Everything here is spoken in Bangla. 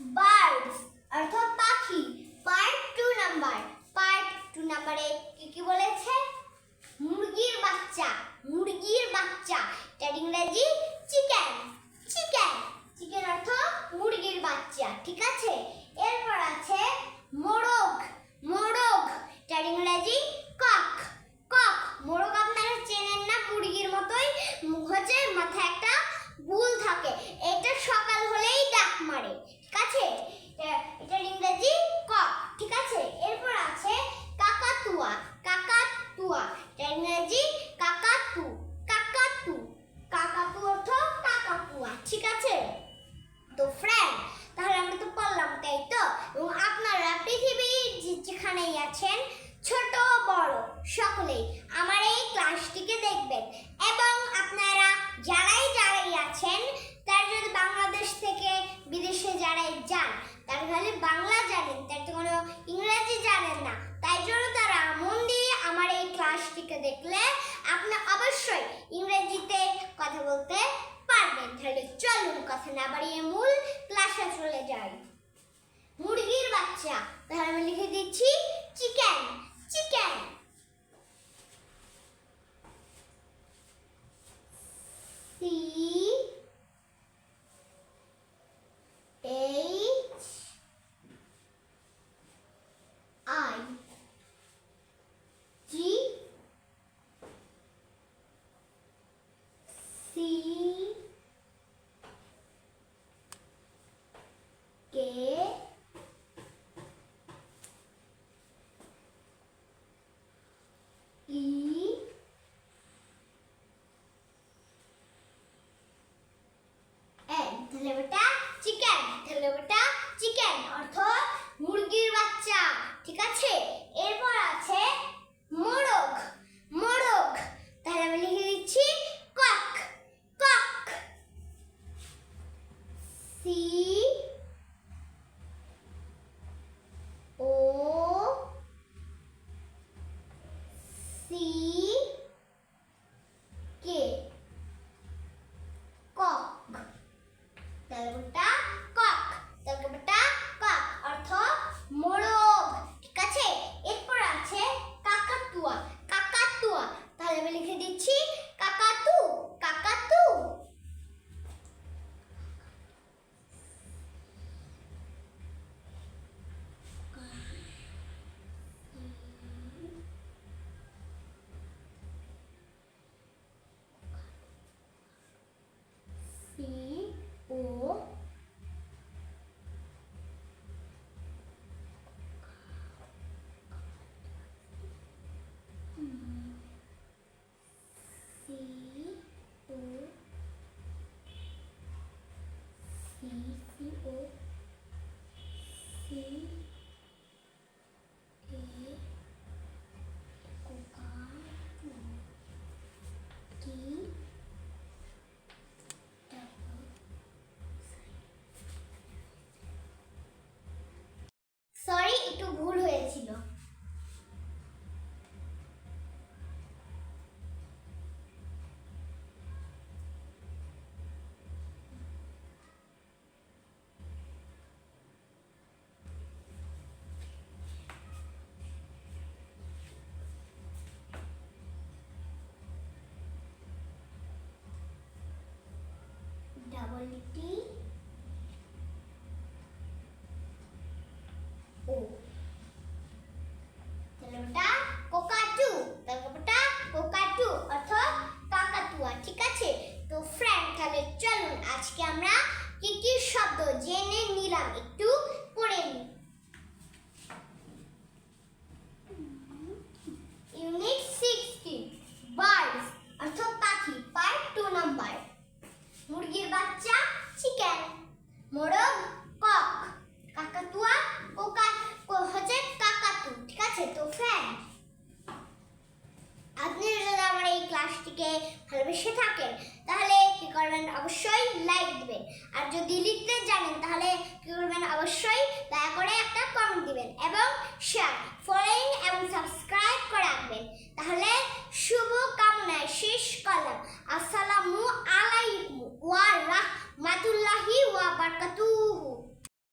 বার্ডস অর্থাৎ পাখি। Part two number part two নাম্বারে কি কি বলেছে? মুরগির বাচ্চা। মুরগির বাচ্চা। এটার ইংরেজি চিকেন চিকেন চিকেন অর্থ মুরগির বাচ্চা ঠিক আছে এরপর আছে মোরগ মোরগ এটার ইংরেজি কক কক মোরগ আপনারা চেনেন না মুরগির মতোই মুখ হচ্ছে মাথায় একটা গুল থাকে এটা সকাল হলেই ডাক মারে ঠিক আছে এ- এটার ইংরেজি কক ঠিক আছে এরপর আছে কাকাতুয়া কাকাতুয়া এটার ইংরেজি কাকাতু কাকাতু কাকাতু অর্থ কাকাতুয়া ঠিক আছে তো ফ্রেন্ড তাহলে আমরা তো পড়লাম তাই তো এবং আপনারা পৃথিবীর যে- যেখানেই আছেন ছোট বড় সকলেই আমার এই ক্লাসটিকে দেখবেন এবং আপনারা যারাই যারাই আছেন তারা যদি বাংলাদেশ থেকে বিদেশে যারাই যান তারা খালি বাংলা জানেন তার তো কোনো ইংরেজি জানেন না তাই জন্য তারা মন দিয়ে আমার এই ক্লাসটিকে দেখলে আপনি অবশ্যই ইংরেজিতে কথা বলতে পারবেন। তাহলে চলুন, কথা না বাড়িয়ে মূল ক্লাসে চলে যাই। মুরগির বাচ্চা। তাহলে আমি লিখে দিচ্ছি chicken chicken K? E? N ওটা চিকেন ওটা চিকেন অর্থ মুরগির বাচ্চা ঠিক আছে? കലവിട്ട ডাবল O তাহলে ওটা কোকাটু তাহলে ওটা কোকাটু অর্থাৎ কাকাতুয়া ঠিক আছে? তো ফ্রেন্ড তাহলে চলুন, আজকে আমরা কি কি শব্দ জেনে নিলাম? একটু পড়ে নিই। আর যদি লিখতে জানেন, তাহলে কী করবেন? অবশ্যই দয়া করে একটা কমেন্ট দিবেন এবং শেয়ার ফলোইং এবং সাবস্ক্রাইব করে